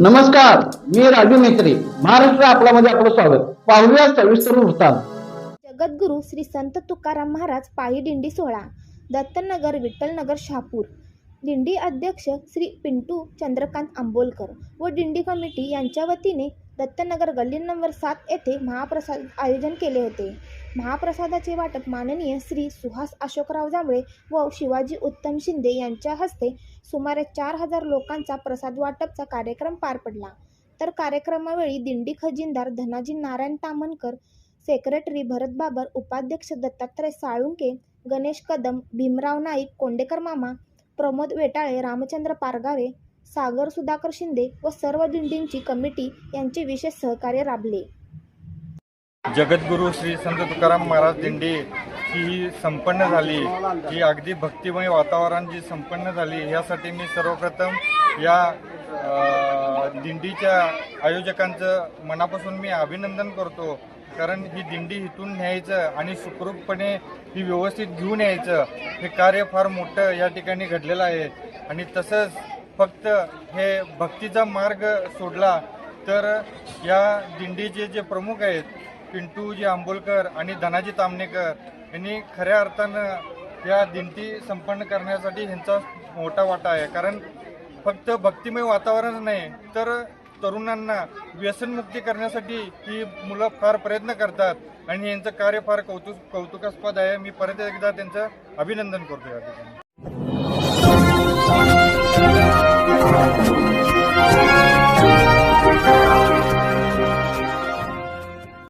नमस्कार मी राजू मेत्री महाराष्ट्र आपला मध्ये आपलं स्वागत. पाहूया सविस्तर वृत्तांत. जगद्गुरु श्री संत तुकाराम महाराज पायी दिंडी सोहळा दत्तनगर विठ्ठलनगर शहापूर. दिंडी अध्यक्ष श्री पिंटू चंद्रकांत आंबोलकर व दिंडी कमिटी यांच्या वतीने दत्तनगर गल्ली नंबर सात येथे महाप्रसाद आयोजन केले होते. महाप्रसादाचे वाटप माननीय श्री सुहास अशोकराव जांभळे व शिवाजी उत्तम शिंदे यांच्या हस्ते सुमारे चार हजार लोकांचा प्रसाद वाटपचा कार्यक्रम पार पडला. तर कार्यक्रमावेळी दिंडी खजिनदार धनाजी नारायण तामणकर सेक्रेटरी भरत बाबर उपाध्यक्ष दत्तात्रय साळुंके गणेश कदम भीमराव नाईक कोंडेकर मामा प्रमोद वेटाळे रामचंद्र पारगावे सागर सुधाकर शिंदे व सर्व दिंडींची कमिटी यांचे विशेष सहकार्य राबले. जगद्गुरू श्री संत तुकाराम महाराज दिंडी ही संपन्न झाली. ही अगदी भक्तिमय वातावरण जी संपन्न झाली यासाठी मी सर्वप्रथम या दिंडीच्या आयोजकांचं मनापासून मी अभिनंदन करतो. कारण ही दिंडी इथून न्यायचं आणि सुखरूपपणे ही व्यवस्थित घेऊन यायचं हे कार्य फार मोठं या ठिकाणी घडलेलं आहे. आणि तसंच फक्त हे भक्तीचा मार्ग सोडला तर या दिंडीचे जे प्रमुख आहेत पिंटूजी आंबोलकर आणि धनाजी तामणेकर यांनी खऱ्या अर्थानं या दिंडी संपन्न करण्यासाठी ह्यांचा मोठा वाटा आहे. कारण फक्त भक्तिमय वातावरण नाही तर तरुणांना व्यसनमुक्ती करण्यासाठी ही मुलं फार प्रयत्न करतात आणि यांचं कार्य फार कौतुक कौतुकास्पद आहे. मी परत एकदा त्यांचं अभिनंदन करतो या ठिकाणी.